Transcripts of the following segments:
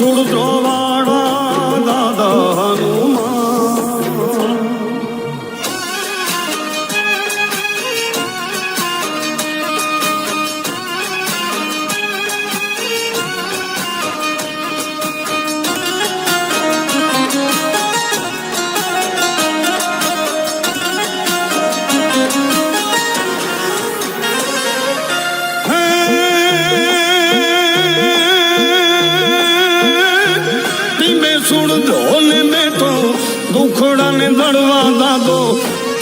હનુમાન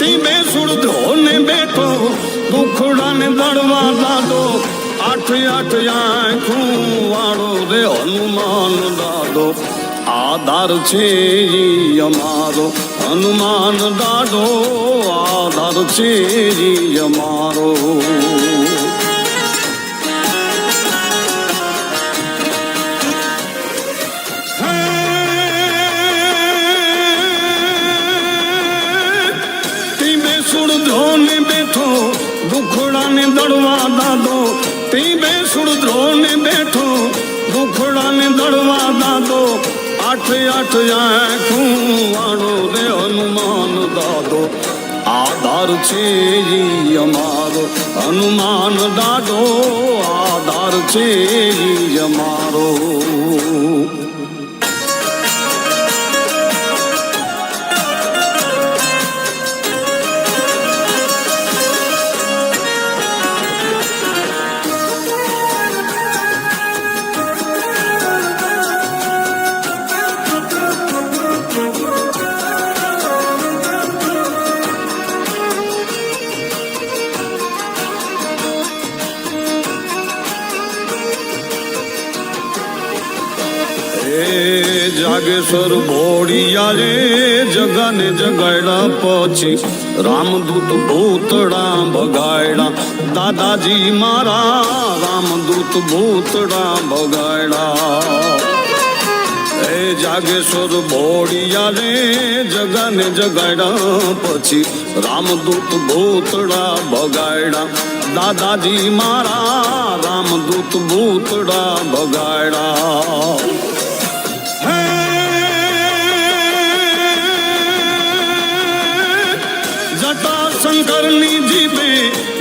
ટીમે સુડ ધોને બેઠો દુખડાને દળવા દાદો આઠ આઠ આંખું વાળો રે હનુમાન દાદો. આધાર છે અમારો, હનુમાન દાદો. આધાર છે અમારો. બેઠો, દુખડાને દળવા દાદો. ટીમે સુડ ધ્રોને બેઠો, દુખડાને દળવા દાદો. આઠ આઠ આંખું વાળો રે હનુમાન દાદો. આધાર છે અમારો હનુમાન દાદો. આધાર છે અમારો. હે જાગેશ્વર મોડિયા રે જગાને જગાડ્યા પછી રામદૂત ભૂતડા ભગાડ્યા દાદાજી મારા, રામદૂત ભૂતડા ભગાડ્યા હે જાગેશ્વર ભોળિયા રે જગાને જગાડ્યા પછી રામદૂત ભૂતડા ભગાડ્યા દાદાજી મારા, રામદૂત ભૂતડા ભગાડ્યા શંકરની જીભે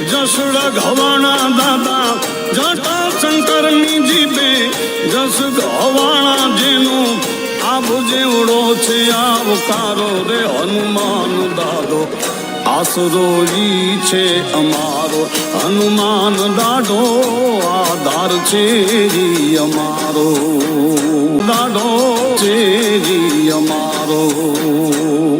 જસડ ઘવાણા દાદા જટા શંકરની જીભે જસ ઘવાણા જેનું આબ જેવડો છે આવકારો રે હનુમાન દાદો આસરો છે અમારો હનુમાન દાડો આધાર છે અમારો દાડો છે અમારો